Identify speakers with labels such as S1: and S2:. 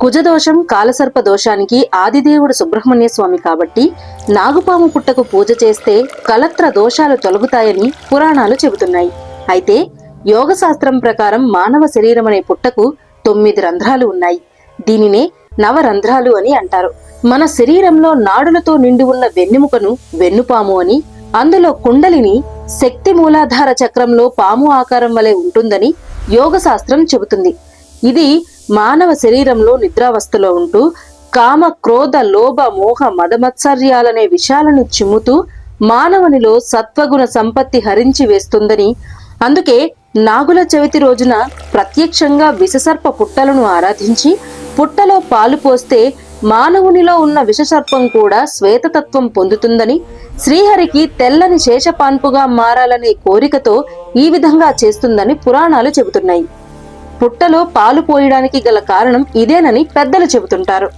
S1: కుజదోషం కాలసర్ప దోషానికి ఆదిదేవుడు సుబ్రహ్మణ్య స్వామి కాబట్టి నాగుపాము పుట్టకు పూజ చేస్తే కలత్ర దోషాలు తొలగుతాయని పురాణాలు చెబుతున్నాయి. అయితే యోగ శాస్త్రం ప్రకారం మానవ శరీరం అనే పుట్టకు తొమ్మిది రంధ్రాలు ఉన్నాయి. దీనినే నవరంధ్రాలు అని అంటారు. మన శరీరంలో నాడులతో నిండి ఉన్న వెన్నెముకను వెన్నుపాము అని అందులో కుండలిని శక్తి మూలాధార చక్రంలో పాము ఆకారం వలె ఉంటుందని యోగ శాస్త్రం చెబుతుంది. ఇది మానవ శరీరంలో నిద్రావస్థలో ఉంటూ కామ క్రోధ లోభ మోహ మదమత్సర్యాలనే విషయాలను చిమ్ముతూ మానవునిలో సత్వగుణ సంపత్తి హరించి వేస్తుందని అందుకే నాగుల చవితి రోజున ప్రత్యక్షంగా విషసర్ప పుట్టలను ఆరాధించి పుట్టలో పాలు పోస్తే మానవునిలో ఉన్న విషసర్పం కూడా శ్వేతతత్వం పొందుతుందని శ్రీహరికి తెల్లని శేషపాన్పుగా మారాలనే కోరికతో ఈ విధంగా చేస్తుందని పురాణాలు చెబుతున్నాయి. పుట్టలో పాలు పోయడానికి గల కారణం ఇదేనని పెద్దలు చెబుతుంటారు.